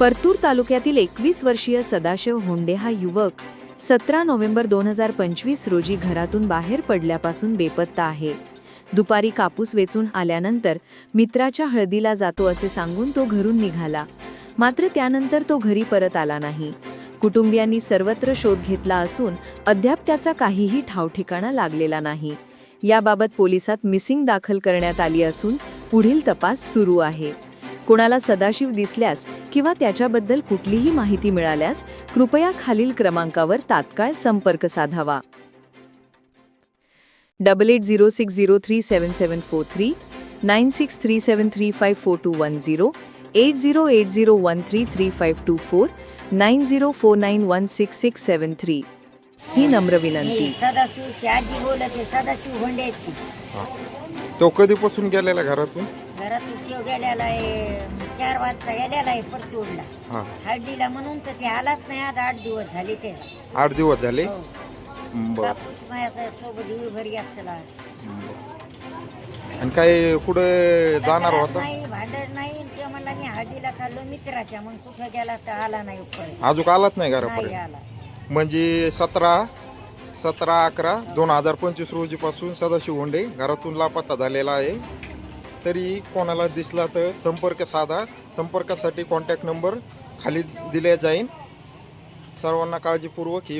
परतूर तालुक्यातील एकवीस वर्षीय सदाशिव होंडे हा युवक सतरा नोव्हेंबर दोन हजार पंचवीस रोजी घरातून बाहेर पडल्यापासून बेपत्ता आहे. दुपारी कापूस वेचून आल्यानंतर मित्राच्या हळदीला जातो असे सांगून तो घरून निघाला. मात्र त्यानंतर तो घरी परत आला नाही. कुटुंबियांनी सर्वत्र शोध घेतला असून अद्याप त्याचा काहीही ठावठिकाणा लागलेला नाही. याबाबत पोलिसात मिसिंग दाखल करण्यात आली असून पुढील तपास सुरू आहे. कोणाला सदाशिव दिसल्यास किंवा त्याच्याबद्दल कुठलीही माहिती मिळाल्यास कृपया खालील क्रमांकावर तात्काळ संपर्क साधावा. Double eight zero six zero three seven seven four three nine six three seven three five four two one zero eight zero eight zero one three three five two four nine zero four nine one six six seven three. ही नम्र विनंती. सदाशिव तो कधीपासून गेलेला घरातून? गेलेला आहे चार वाजता गेलेला आहे परतूरला. हा. हळदीला म्हणून तर ते आलाच नाही आज आठ दिवस झाले ते. आठ दिवस झाले? हो. बर. कापूस माझ्या सोबत भर घ्यायचं आणि काय कुठे जाणार होता? नाही भांडण नाही ते म्हणला मी हळदीला चाललो मित्राच्या मग कुठं गेला तर आला नाही परत अजून आलाच नाही नाही घरापर्यंत आला. म्हणजे सतरा सतरा अकरा दोन हजार पंचवीस रोजीपासून सदाशिव होंडे घरातून लापता झालेला आहे. तरी कोणाला दिसला तर संपर्क साधा. संपर्कासाठी कॉन्टॅक्ट नंबर खाली दिले जाईल सर्वांना काळजीपूर्वक ही